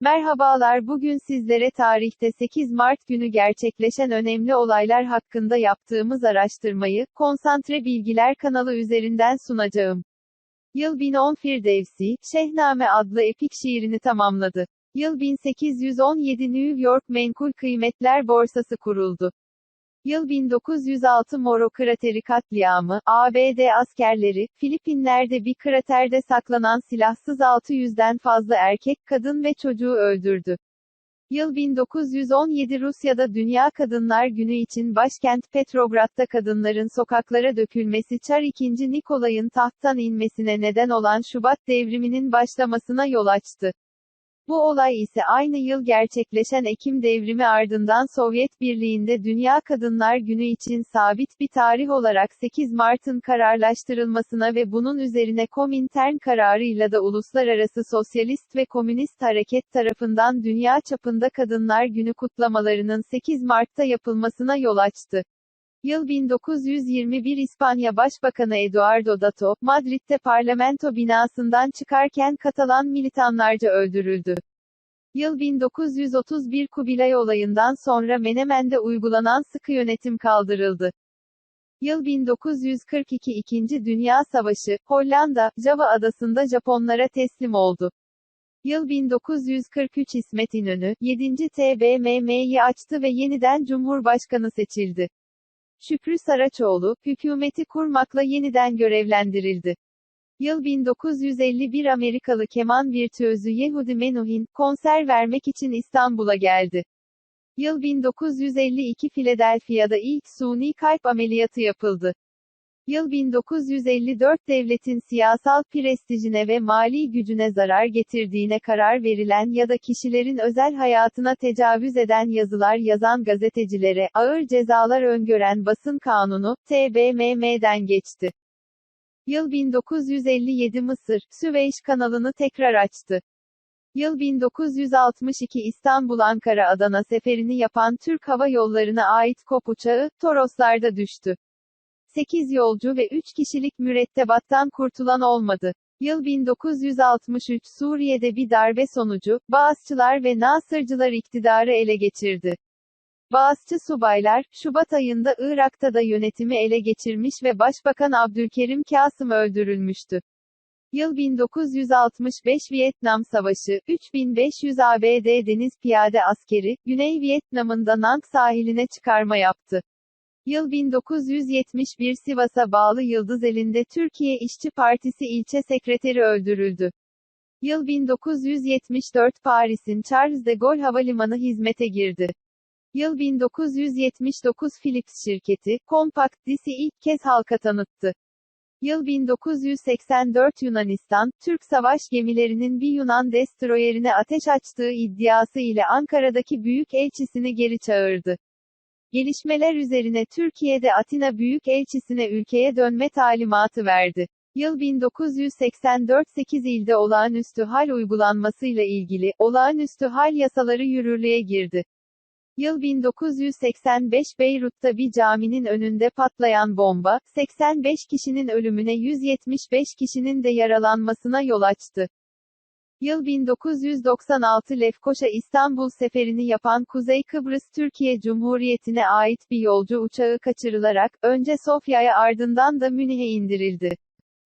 Merhabalar bugün sizlere tarihte 8 Mart günü gerçekleşen önemli olaylar hakkında yaptığımız araştırmayı, Konsantre Bilgiler kanalı üzerinden sunacağım. Yıl 1010 Firdevsi, Şehname adlı epik şiirini tamamladı. Yıl 1817 New York Menkul Kıymetler Borsası kuruldu. Yıl 1906 Moro krateri katliamı, ABD askerleri, Filipinler'de bir kraterde saklanan silahsız 600'den fazla erkek, kadın ve çocuğu öldürdü. Yıl 1917 Rusya'da Dünya Kadınlar Günü için başkent Petrograd'da kadınların sokaklara dökülmesi Çar II. Nikolay'ın tahttan inmesine neden olan Şubat devriminin başlamasına yol açtı. Bu olay ise aynı yıl gerçekleşen Ekim devrimi ardından Sovyet Birliği'nde Dünya Kadınlar Günü için sabit bir tarih olarak 8 Mart'ın kararlaştırılmasına ve bunun üzerine Komintern kararıyla da Uluslararası Sosyalist ve Komünist Hareket tarafından dünya çapında Kadınlar Günü kutlamalarının 8 Mart'ta yapılmasına yol açtı. Yıl 1921 İspanya Başbakanı Eduardo Dato, Madrid'de parlamento binasından çıkarken Katalan militanlarca öldürüldü. Yıl 1931 Kubilay olayından sonra Menemen'de uygulanan sıkı yönetim kaldırıldı. Yıl 1942 İkinci Dünya Savaşı, Hollanda, Java adasında Japonlara teslim oldu. Yıl 1943 İsmet İnönü, 7. TBMM'yi açtı ve yeniden Cumhurbaşkanı seçildi. Şükrü Saraçoğlu, hükümeti kurmakla yeniden görevlendirildi. Yıl 1951 Amerikalı keman virtüözü Yehudi Menuhin, konser vermek için İstanbul'a geldi. Yıl 1952 Philadelphia'da ilk suni kalp ameliyatı yapıldı. Yıl 1954 devletin siyasal prestijine ve mali gücüne zarar getirdiğine karar verilen ya da kişilerin özel hayatına tecavüz eden yazılar yazan gazetecilere ağır cezalar öngören basın kanunu TBMM'den geçti. Yıl 1957 Mısır, Süveyş kanalını tekrar açtı. Yıl 1962 İstanbul-Ankara-Adana seferini yapan Türk Hava Yolları'na ait KOP uçağı, Toroslar'da düştü. 8 yolcu ve 3 kişilik mürettebattan kurtulan olmadı. Yıl 1963 Suriye'de bir darbe sonucu, Bağızçılar ve Nasırcılar iktidarı ele geçirdi. Bağızçı subaylar, Şubat ayında Irak'ta da yönetimi ele geçirmiş ve Başbakan Abdülkerim Kasım öldürülmüştü. Yıl 1965 Vietnam Savaşı, 3500 ABD deniz piyade askeri, Güney Vietnam'ın Da Nang sahiline çıkarma yaptı. Yıl 1971 Sivas'a bağlı Yıldızeli'nde Türkiye İşçi Partisi ilçe sekreteri öldürüldü. Yıl 1974 Paris'in Charles de Gaulle Havalimanı hizmete girdi. Yıl 1979 Philips şirketi, Compact Dis'i ilk kez halka tanıttı. Yıl 1984 Yunanistan, Türk savaş gemilerinin bir Yunan destroyerine ateş açtığı iddiası ile Ankara'daki büyük elçisini geri çağırdı. Gelişmeler üzerine Türkiye'de Atina Büyükelçisine ülkeye dönme talimatı verdi. Yıl 1984 8 ilde olağanüstü hal uygulanmasıyla ilgili, olağanüstü hal yasaları yürürlüğe girdi. Yıl 1985 Beyrut'ta bir caminin önünde patlayan bomba, 85 kişinin ölümüne 175 kişinin de yaralanmasına yol açtı. Yıl 1996 Lefkoşa İstanbul seferini yapan Kuzey Kıbrıs Türkiye Cumhuriyeti'ne ait bir yolcu uçağı kaçırılarak, önce Sofya'ya ardından da Münih'e indirildi.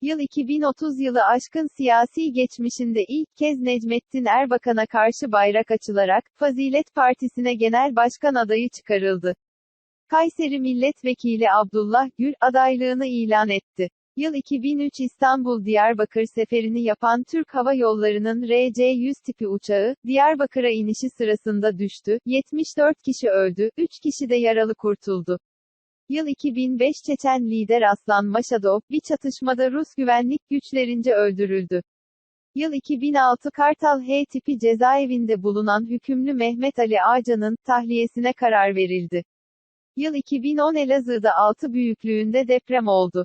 Yıl 2030 yılı aşkın siyasi geçmişinde ilk kez Necmettin Erbakan'a karşı bayrak açılarak, Fazilet Partisi'ne genel başkan adayı çıkarıldı. Kayseri Milletvekili Abdullah Gül, adaylığını ilan etti. Yıl 2003 İstanbul-Diyarbakır seferini yapan Türk Hava Yolları'nın RC-100 tipi uçağı, Diyarbakır'a inişi sırasında düştü, 74 kişi öldü, 3 kişi de yaralı kurtuldu. Yıl 2005 Çeçen lider Aslan Maşadov, bir çatışmada Rus güvenlik güçlerince öldürüldü. Yıl 2006 Kartal H tipi cezaevinde bulunan hükümlü Mehmet Ali Ağcan'ın tahliyesine karar verildi. Yıl 2010 Elazığ'da 6 büyüklüğünde deprem oldu.